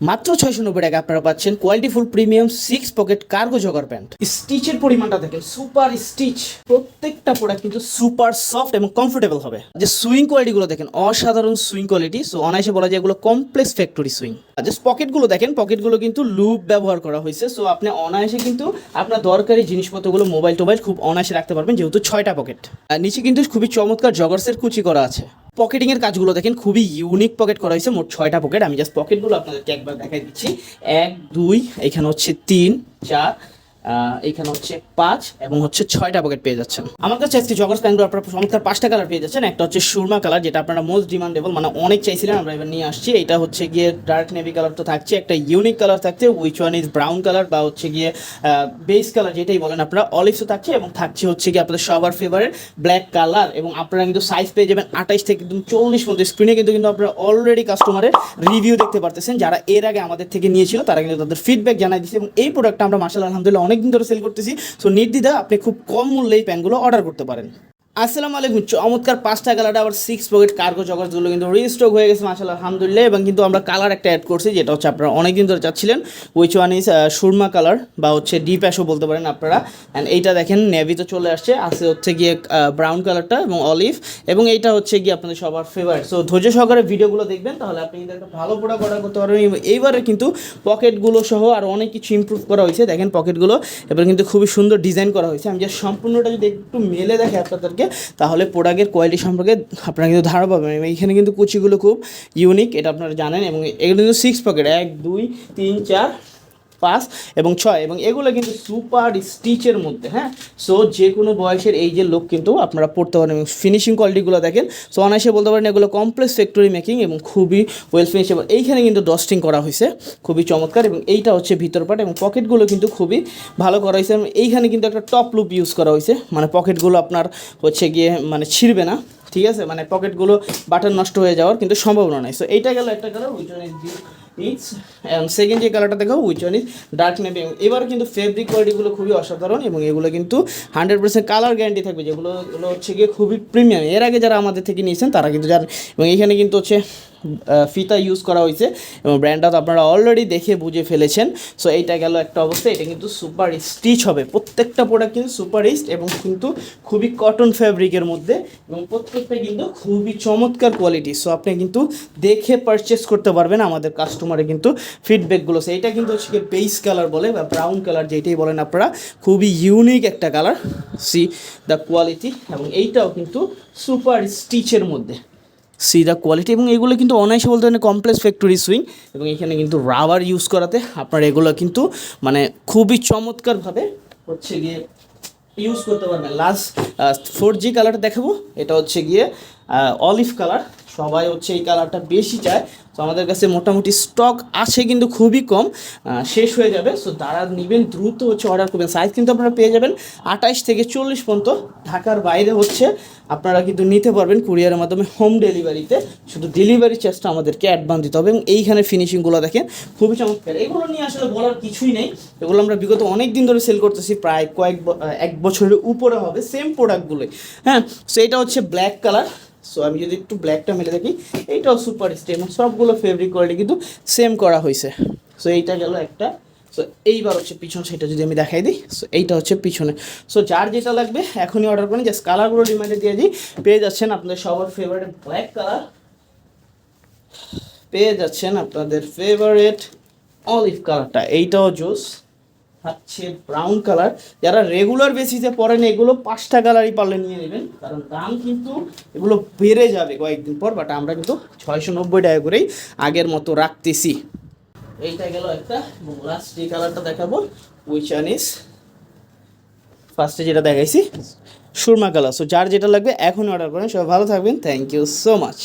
মাত্র ছয়শো নব্বই টাকা আপনারা পাচ্ছেন quality full premium six pocket cargo jogger pants স্টিচের পরিমাণটা দেখেন সুপার স্টিচ প্রত্যেকটা প্রোডাক্ট কিন্তু সুপার সফট এবং কমফোর্টেবল হবে। যে সুইং কোয়ালিটিগুলো দেখেন, অসাধারণ সুইং কোয়ালিটি সো অনায়াসে বলা যায় এগুলো কমপ্লেক্স ফ্যাক্টরি সুইং জাস্ট পকেটগুলো দেখেন পকেটগুলো কিন্তু লুপ ব্যবহার করা হয়েছে। সো আপনি অনায়াসে কিন্তু আপনার দরকারি জিনিসপত্রগুলো মোবাইল টোবাইল খুব অনায়াসে রাখতে পারবেন, যেহেতু ছয়টা পকেট আর নিচে কিন্তু খুবই চমৎকার জগার্সের কুচি করা আছে। পকেটিং এর কাজগুলো দেখেন, খুবই ইউনিক পকেট করা হয়েছে, মোট ছয়টা পকেট আমি জাস্ট পকেটগুলো আপনাদেরকে একবার দেখাই দিচ্ছি। এক, দুই, এখানে হচ্ছে তিন, চার এখানে হচ্ছে পাঁচ এবং হচ্ছে ছয়টা পকেট পেয়ে যাচ্ছেন। আমার কাছে আজকে জগর্স প্যান্টগুলো আপনারা চমৎকার পাঁচটা কালার পেয়ে যাচ্ছেন। একটা হচ্ছে সুরমা কালার যেটা আপনারা মোস্ট ডিমান্ডেবল মানে অনেক চাইছিলেন, আমরা এবার নিয়ে আসছি। এটা হচ্ছে গিয়ে ডার্ক নেভি কালার তো থাকছে, একটা ইউনিক কালার থাকছে which one is brown colour বা হচ্ছে গিয়ে বেস কালার যেটাই বলেন আপনারা অলিভসও থাকছে এবং থাকছে হচ্ছে গিয়ে আপনাদের সবার ফেভারেট ব্ল্যাক কালার এবং আপনারা কিন্তু সাইজ পেয়ে যাবেন আঠাইশ থেকে একদম চল্লিশ পর্যন্ত স্ক্রিনে কিন্তু কিন্তু আপনারা অলরেডি কাস্টমারের রিভিউ দেখতে পারতেছেন। যারা এর আগে আমাদের থেকে নিয়েছিল, তারা কিন্তু তাদের ফিডব্যাক জানাই দিচ্ছে এবং এই প্রোডাক্টটা আমরা মাসাল আলহামদুলিল্লাহ অনেকদিন ধরে সেল করতেছি। সো নির্দ্বিধা আপনি খুব কম মূল্যে এই প্যানগুলো অর্ডার করতে পারেন। আসসালামু আলাইকুম, চমৎকার পাঁচটা কালার আবার সিক্স পকেট কার্গো জগৎগুলো কিন্তু রিস্টক হয়ে গেছে মাসাল আলহামদুলিল্লাহ, এবং কিন্তু আমরা কালার একটা অ্যাড করছি, যেটা হচ্ছে আপনারা অনেকদিন ধরে চাচ্ছিলেন which one is surma colour বা হচ্ছে ডিপ অ্যাশও বলতে পারেন আপনারা। অ্যান্ড এইটা দেখেন নেভি তো চলে আসছে, আছে হচ্ছে গিয়ে ব্রাউন কালারটা এবং অলিভ এবং এইটা হচ্ছে গিয়ে আপনাদের সবার ফেভারিট সো ধৈর্য সহকারে ভিডিওগুলো দেখবেন, তাহলে আপনি কিন্তু একটা ভালো প্রোডাক্ট অর্ডার করতে পারবেন এইবারে কিন্তু পকেটগুলো সহ আর অনেক কিছু ইমপ্রুভ করা হয়েছে, দেখেন পকেটগুলো এবার কিন্তু খুবই সুন্দর ডিজাইন করা হয়েছে। আমি যে সম্পূর্ণটা যদি একটু মেলে দেখে আপনাদেরকে তাহলে প্রোডাক্টের কোয়ালিটি সম্পর্কে আপনারা কিন্তু ধারণা পাবেন। এবং এখানে কিন্তু কুচিগুলো খুব ইউনিক এটা আপনারা জানেন। এবং এগুলো কিন্তু সিক্স পকেট এক, দুই, তিন, চার পাঁচ এবং ছয় এবং এগুলো কিন্তু সুপার স্টিচের মধ্যে হ্যাঁ? সো যে কোনো বয়সের এই যে লোক কিন্তু আপনারা পড়তে পারেন এবং ফিনিশিং কোয়ালিটিগুলো দেখেন। সো অনায়াসে বলতে পারেন এগুলো কমপ্লেক্স ফ্যাক্টরি মেকিং এবং খুবই ওয়েল ফিনিশ এবং এইখানে কিন্তু ডস্টিং করা হয়েছে, খুবই চমৎকার এবং এইটা হচ্ছে ভিতর পাট এবং পকেটগুলো কিন্তু খুবই ভালো করা হয়েছে এবং এইখানে কিন্তু একটা টপ লুপ ইউজ করা হয়েছে। মানে পকেটগুলো আপনার হচ্ছে গিয়ে মানে ছিঁড়বে না। ঠিক আছে? মানে পকেটগুলো বাটন নষ্ট হয়ে যাওয়ার কিন্তু সম্ভাবনা নাই। সো এইটা গেল একটা colour which one is it's second যে কালারটা দেখো which one is dark navy এবার কিন্তু ফেব্রিক কোয়ালিটিগুলো খুবই অসাধারণ এবং এগুলো কিন্তু হান্ড্রেড পার্সেন্ট কালার গ্যারান্টি থাকবে, যেগুলো হচ্ছে গিয়ে খুবই প্রিমিয়াম এর আগে যারা আমাদের থেকে নিয়েছেন, তারা কিন্তু জানেন। এবং এখানে কিন্তু হচ্ছে ফিতা ইউজ করা হয়েছে এবং ব্র্যান্ডটা তো আপনারা অলরেডি দেখে বুঝে ফেলেছেন। সো এইটা গেল একটা অবস্থা। এটা কিন্তু সুপার স্টিচ হবে। প্রত্যেকটা প্রোডাক্ট কিন্তু সুপার ইস্ট এবং কিন্তু খুবই কটন ফ্যাব্রিকের মধ্যে এবং প্রত্যেকটা কিন্তু খুবই চমৎকার কোয়ালিটি সো আপনি কিন্তু দেখে পারচেস করতে পারবেন আমাদের কাস্টমারে কিন্তু ফিডব্যাকগুলো সো এইটা কিন্তু হচ্ছে বেস কালার বলে বা ব্রাউন কালার যেটাই বলেন আপনারা, খুবই ইউনিক একটা কালার সি দ্য কোয়ালিটি এবং এইটাও কিন্তু সুপার স্টিচের মধ্যে। সি দ্য কোয়ালিটি এবং এগুলো কিন্তু অনায়াসে বলতে পারেন কমপ্লেক্স ফ্যাক্টরি সুইং এবং এখানে কিন্তু রাবার ইউজ করাতে আপনার এগুলো কিন্তু মানে খুবই চমৎকারভাবে হচ্ছে গিয়ে ইউজ করতে পারবেন। লাস্ট ফোর জি কালারটা দেখাবো। এটা হচ্ছে গিয়ে অলিভ কালার সবাই হচ্ছে এই কালারটা বেশি চায়। তো আমাদের কাছে মোটামুটি স্টক আছে কিন্তু খুবই কম। শেষ হয়ে যাবে। সো তারা নেবেন দ্রুত হচ্ছে অর্ডার করবেন। সাইজ কিন্তু আপনারা পেয়ে যাবেন আঠাইশ থেকে চল্লিশ পর্যন্ত। ঢাকার বাইরে হচ্ছে আপনারা কিন্তু নিতে পারবেন কুরিয়ারের মাধ্যমে হোম ডেলিভারিতে শুধু ডেলিভারি চার্জটা আমাদেরকে অ্যাডভান্স দিতে হবে। এবং এইখানে ফিনিশিংগুলো দেখেন, খুবই চমৎকার। এগুলো নিয়ে আসলে বলার কিছুই নেই। এগুলো আমরা বিগত অনেক দিন ধরে সেল করতেছি। প্রায় কয়েক এক বছরের উপরে হবে সেম প্রোডাক্টগুলোই হ্যাঁ সো এটা হচ্ছে ব্ল্যাক কালার সো আমি যদি একটু ব্ল্যাকটা মেলে দেখি, এইটাও সুপার স্টেম সবগুলো ফেব্রিক কোয়ালিটি কিন্তু সেম করা হয়েছে। সো এইটা গেল একটা। সো এইবার হচ্ছে পিছন সেটা যদি আমি দেখাই দিই সো এইটা হচ্ছে পিছনে। সো যার যেটা লাগবে, এখনই অর্ডার করেন জাস্ট কালারগুলো রিমাইন্ডে দিয়ে দিই, পেয়ে যাচ্ছেন আপনাদের সবার ফেভারিট ব্ল্যাক কালার পেয়ে যাচ্ছেন আপনাদের ফেভারিট অলিভ কালারটা এইটাও জোস হচ্ছে ব্রাউন কালার যারা রেগুলার বেসিসে পরেন এগুলো পাঁচটা কালারই পারলে নিয়ে নেবেন। কারণ দাম কিন্তু এগুলো বেড়ে যাবে কয়েকদিন পর বাট আমরা কিন্তু ছয়শো নব্বই টাকা করেই আগের মতো রাখতেছি। এইটা গেল একটা লাস্ট যে কালারটা দেখাবো উইচ ওয়ান ফার্স্টে যেটা দেখাইছি, সুরমা কালার সো যার যেটা লাগবে, এখন অর্ডার করেন। সবাই ভালো থাকবেন। Thank you so much